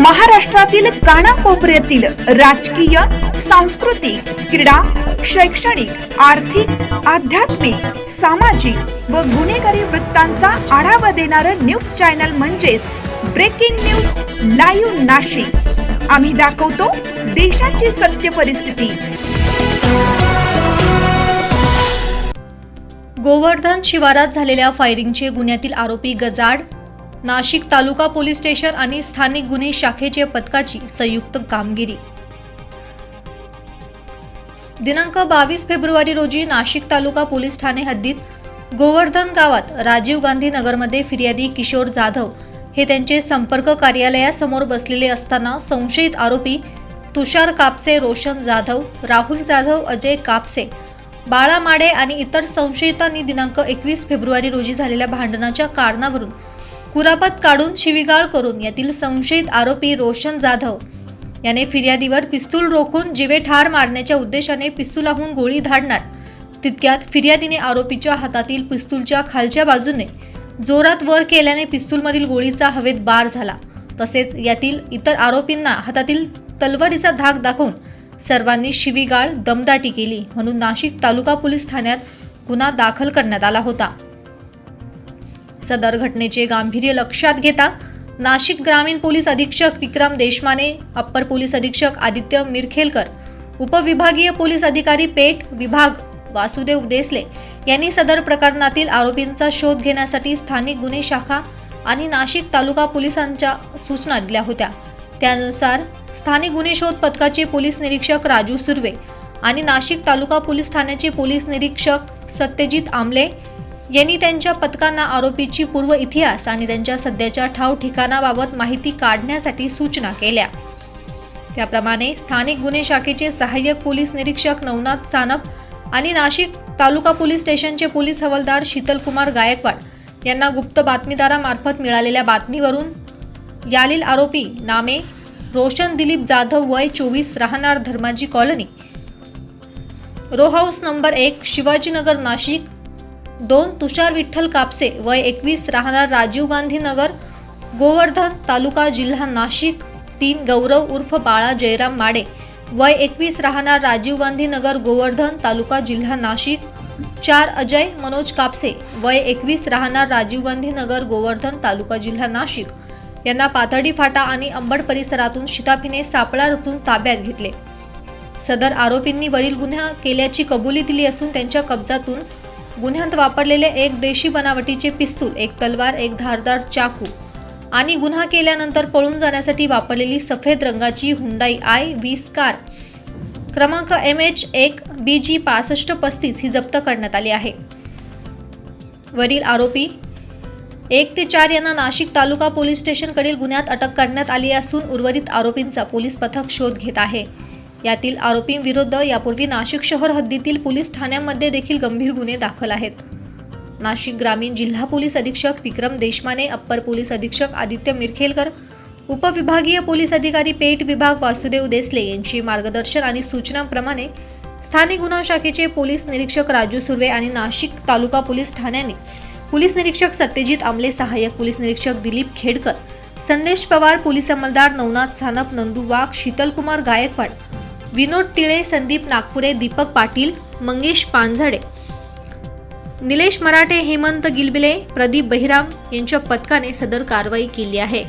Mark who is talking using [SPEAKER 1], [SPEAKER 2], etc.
[SPEAKER 1] महाराष्ट्रातील कानाकोपऱ्यातील राजकीय सांस्कृतिक क्रीडा शैक्षणिक आर्थिक आध्यात्मिक सामाजिक व गुन्हेगारी वृत्तांचा आढावा देणारं न्यूज चॅनल म्हणजेच ब्रेकिंग न्यूज लाईव्ह नाशिक. आम्ही दाखवतो देशाची सत्य परिस्थिती.
[SPEAKER 2] गोवर्धन शिवारात झालेल्या फायरिंगचे गुन्ह्यातील आरोपी गजाड नाशिक तालुका पोलीस स्टेशन आणि स्थानिक गुन्हे शाखेच्या पथकाची संयुक्त कामगिरी. दिनांक बावीस फेब्रुवारी रोजी नाशिक तालुका पोलीस ठाणे हद्दीत गोवर्धन गावात राजीव गांधी नगरमध्ये फिर्यादी किशोर जाधव हे त्यांचे संपर्क कार्यालयासमोर बसलेले असताना संशयित आरोपी तुषार कापसे रोशन जाधव राहुल जाधव अजय कापसे बाळा माडे आणि इतर संशयितांनी दिनांक एकवीस फेब्रुवारी रोजी झालेल्या भांडणाच्या कारणावरून कुरापत काढून शिवीगाळ करून यातील संशयित आरोपी रोशन जाधव याने फिर्यादीवर पिस्तूल रोखून जिवे ठार मारण्याच्या उद्देशाने पिस्तुलाहून गोळी धाडणार. तितक्यात फिर्यादीने आरोपीच्या हातातील पिस्तूलच्या खालच्या बाजूने जोरात वर केल्याने पिस्तूलमधील गोळीचा हवेत बार झाला. तसेच यातील इतर आरोपींना हातातील तलवारीचा धाक दाखवून सर्वांनी शिवीगाळ दमदाटी केली म्हणून नाशिक तालुका पोलीस ठाण्यात गुन्हा दाखल करण्यात आला होता. सदर घटनेचे गांभीर्य लक्षात घेता नाशिक ग्रामीण पोलीस अधीक्षक विक्रम देशमाने अप्पर पोलीस अधीक्षक आदित्य मिरखेलकर उपविभागीय पोलीस अधिकारी पेठ विभाग वासुदेव देसले यांनी सदर प्रकरणातील आरोपींचा शोध घेण्यासाठी स्थानिक गुन्हे शाखा आणि नाशिक तालुका पोलिसांच्या सूचना दिल्या होत्या. त्यानुसार स्थानिक गुन्हे शोध पथकाचे पोलीस निरीक्षक राजू सुर्वे आणि नाशिक तालुका पोलीस ठाण्याचे पोलीस निरीक्षक सत्यजित आमले यांनी त्यांच्या पथकांना आरोपीची पूर्व इतिहास आणि त्यांच्या सध्याच्या ठाव ठिकाणाबाबत माहिती काढण्यासाठी सूचना केल्या. त्याप्रमाणे स्थानिक गुन्हे शाखेचे सहाय्यक पोलीस निरीक्षक नवनाथ सानप आणि नाशिक तालुका पोलीस स्टेशनचे पोलीस हवालदार शीतलकुमार गायकवाड यांना गुप्त बातमीदारामार्फत मिळालेल्या बातमीवरून यालील आरोपी नामे रोशन दिलीप जाधव वय चोवीस राहणार Dharmaji colony. Row house number एक शिवाजीनगर नाशिक दोन तुषार विठ्ठल कापसे वय एकवीस राहणार राजीव गांधी नगर गोवर्धन तालुका जिल्हा नाशिक तीन गौरव उर्फ बाळा जयराम माडे वय एकवीस राहणार राजीव गांधी नगर गोवर्धन तालुका जिल्हा नाशिक चार अजय मनोज कापसे वय एकवीस राहणार राजीव गांधी नगर गोवर्धन तालुका जिल्हा नाशिक. यांना पाथर्डी फाटा आणि अंबड परिसरातून शिताफीने सापळा रचून ताब्यात घेतले. सदर आरोपींनी वरील गुन्हा केल्याची कबुली दिली असून त्यांच्या कब्जातून गुन्ह्यात वापरलेले एक देशी बनावटीचे पिस्तूल एक तलवार एक धारदार चाकू आणि गुन्हा केल्यानंतर पळून जाण्यासाठी वापरलेली सफेद रंगाची हुंडाई आय वीस कार. क्रमांक एम एच एक बी जी पासष्ट पस्तीस ही जप्त करण्यात आली आहे. वरील आरोपी एक ते चार यांना नाशिक तालुका पोलीस स्टेशनकडील गुन्ह्यात अटक करण्यात आली असून उर्वरित आरोपींचा पोलीस पथक शोध घेत आहे. यातील आरोपींविरुद्ध यापूर्वी नाशिक शहर हद्दीतील पोलीस ठाण्यांमध्ये देखील गंभीर गुन्हे दाखल आहेत. नाशिक ग्रामीण जिल्हा पोलीस अधीक्षक विक्रम देशमाने अप्पर पोलीस अधीक्षक आदित्य मिरखेलकर उपविभागीय पोलीस अधिकारी पेठ विभाग वासुदेव देसले यांची मार्गदर्शन आणि सूचनांप्रमाणे स्थानिक गुन्हा शाखेचे पोलीस निरीक्षक राजू सुर्वे आणि नाशिक तालुका पोलीस ठाण्याने पोलीस निरीक्षक सत्यजित आमले सहाय्यक पोलीस निरीक्षक दिलीप खेडकर संदेश पवार पोलीस अंमलदार नवनाथ सानप नंदू वाघ शीतलकुमार गायकवाड विनोद टिळे संदीप नागपुरे दीपक पाटील मंगेश पानझडे. निलेश मराठे हेमंत गिलबिले प्रदीप बहिराम यांच्या पथकाने सदर कारवाई केली आहे.